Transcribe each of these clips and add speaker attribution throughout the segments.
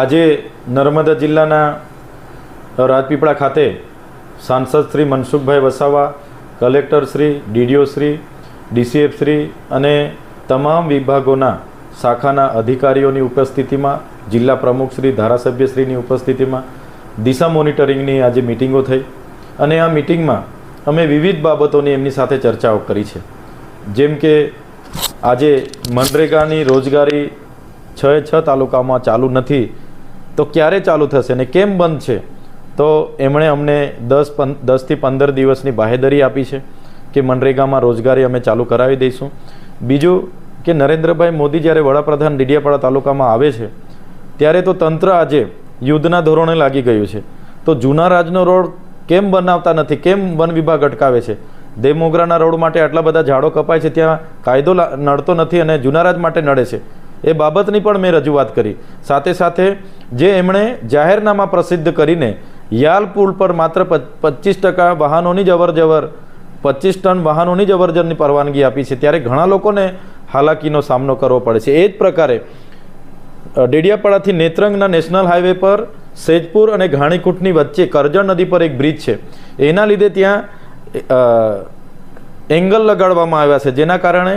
Speaker 1: આજે નર્મદા જિલ્લાના રાજપીપળા ખાતે સાંસદ Shri Mansukhbhai Vasava, collector Shri, DDO Shri, DCF Shri અને તમામ વિભાગોના શાખાના અધિકારીઓની ઉપસ્થિતિમાં, જિલ્લા પ્રમુખ શ્રી ધારાસભ્યશ્રીની ઉપસ્થિતિમાં દિશા મોનિટરિંગની આજે મિટિંગો થઈ અને આ મિટિંગમાં અમે વિવિધ બાબતોની એમની સાથે ચર્ચાઓ કરી છે. જેમ કે આજે મનરેગાની રોજગારી છ છ તાલુકામાં ચાલુ નથી તો ક્યારે ચાલુ થશે ને કેમ બંધ છે? તો એમણે અમને દસ પં દસથી પંદર દિવસની બાહેદરી આપી છે કે મનરેગામાં રોજગારી અમે ચાલુ કરાવી દઈશું. બીજું કે નરેન્દ્રભાઈ મોદી જ્યારે વડાપ્રધાન ડીડિયાપાડા તાલુકામાં આવે છે, ત્યારે તો તંત્ર આજે યુદ્ધના ધોરણે લાગી ગયું છે. તો જૂના રાજનો રોડ કેમ બનાવતા નથી? કેમ વન વિભાગ અટકાવે છે? દેમોગરાના રોડ માટે આટલા બધા ઝાડો કપાય છે, ત્યાં કાયદો નડતો નથી અને જૂના રાજ માટે નડે છે. એ બાબતની પણ મેં રજૂઆત કરી. સાથે સાથે જે એમણે જાહેરનામા પ્રસિદ્ધ કરીને યાલ પુલ પર માત્ર પચીસ ટકા વાહનોની જ અવરજવર, પચીસ ટન વાહનોની જ અવરજવરની પરવાનગી આપી છે, ત્યારે ઘણા લોકોને હાલાકીનો સામનો કરવો પડે છે. એ જ પ્રકારે ડેડિયાપાડાથી નેત્રંગના નેશનલ હાઈવે પર સેજપુર અને ઘાણીકૂટની વચ્ચે કરજણ નદી પર એક બ્રિજ છે. એના લીધે ત્યાં એંગલ લગાડવામાં આવ્યા છે, જેના કારણે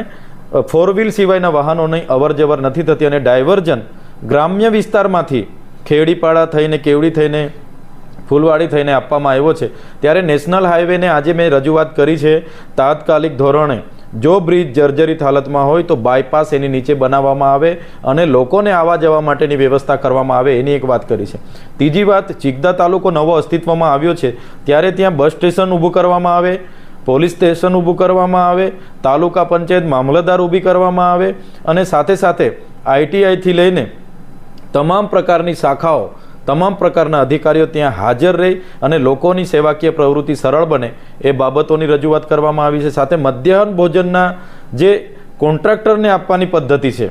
Speaker 1: ફોર વ્હીલ સિવાયના વાહનોની અવરજવર નથી થતી અને ડાયવર્જન ગ્રામ્ય વિસ્તારમાંથી ખેડીપાડા થઈને, કેવડી થઈને, ફૂલવાડી થઈને આપવામાં આવ્યો છે. ત્યારે નેશનલ હાઈવેને આજે મેં રજૂઆત કરી છે તાત્કાલિક ધોરણે. જો બ્રિજ જર્જરિત હાલતમાં હોય તો બાયપાસ એની નીચે બનાવવામાં આવે અને લોકોને આવવા જવા માટેની વ્યવસ્થા કરવામાં આવે એની એક વાત કરી છે. ત્રીજી વાત ચિકદા તાલુકો નવો અસ્તિત્વમાં આવ્યો છે. ત્યારે ત્યાં બસ સ્ટેશન ઊભું કરવામાં આવે. પોલીસ સ્ટેશન ઊભું કરવામાં આવે, તાલુકા પંચાયત મામલતદાર ઊભી કરવામાં આવે અને સાથે સાથે આઈટીઆઈથી લઈને તમામ પ્રકારની શાખાઓ, તમામ પ્રકારના અધિકારીઓ ત્યાં હાજર રહી અને લોકોની સેવાકીય પ્રવૃત્તિ સરળ બને એ બાબતોની રજૂઆત કરવામાં આવી છે. સાથે મધ્યાહન ભોજનના જે કોન્ટ્રાક્ટરને આપવાની પદ્ધતિ છે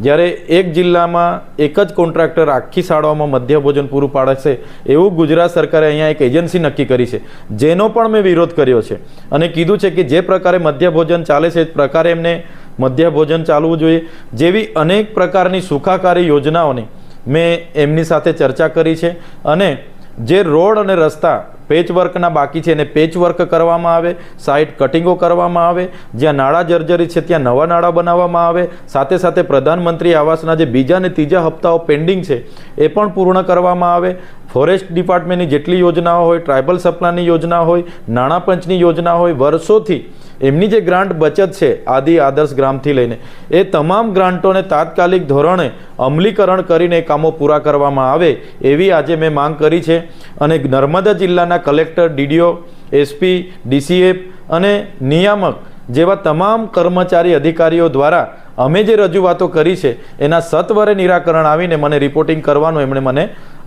Speaker 1: જ્યારે એક જિલ્લામાં એક જ કોન્ટ્રાક્ટર આખી શાળાઓમાં મધ્ય ભોજન પૂરું પાડે છે, એવું ગુજરાત સરકારે અહીંયા એક એજન્સી નક્કી કરી છે. જેનો પણ મેં વિરોધ કર્યો છે. અને કીધું છે કે જે પ્રકારે મધ્ય ભોજન ચાલે છે, એ પ્રકારે એમને મધ્ય ભોજન ચાલવું જોઈએ. જેવી અનેક પ્રકારની સુખાકારી યોજનાઓની મેં એમની સાથે ચર્ચા કરી છે. અને જે રોડ અને રસ્તા પેચવર્કના બાકી છે, એને પેચવર્ક કરવામાં આવે, સાઇટ કટિંગો કરવામાં આવે, જ્યાં નાણાં જર્જરી છે, ત્યાં નવા નાણાં બનાવવામાં આવે. સાથે સાથે પ્રધાનમંત્રી આવાસના જે બીજા અને ત્રીજા હપ્તાઓ પેન્ડિંગ છે, એ પણ પૂર્ણ કરવામાં આવે. ફોરેસ્ટ ડિપાર્ટમેન્ટની જેટલી યોજનાઓ હોય, ટ્રાઇબલ સપ્લાયની યોજના હોય, નાણાં પંચની યોજના હોય, વર્ષોથી એમની જે ગ્રાન્ટ બચત છે, આદિ આદર્શ ગ્રામથી લઈને, એ તમામ ગ્રાન્ટોને તાત્કાલિક ધોરણે અમલીકરણ કરીને કામો પૂરા કરવામાં આવે એવી આજે મેં માંગ કરી છે. અને નર્મદા જિલ્લાના કલેક્ટર, ડીડીઓ, એસપી, ડીસીએફ અને નિયામક જેવા તમામ કર્મચારી અધિકારીઓ દ્વારા અમે જે રજૂઆતો કરી છે, એના સત્વરે નિરાકરણ આવીને મને રિપોર્ટિંગ કરવાનું એમણે મને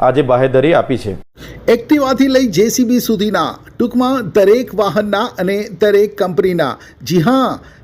Speaker 1: આજે બાહેધરી આપી છે.
Speaker 2: એક્ટિવાથી લઈ જેસીબી સુધીના ટૂંકમાં દરેક વાહનના અને દરેક કંપનીના. જી હા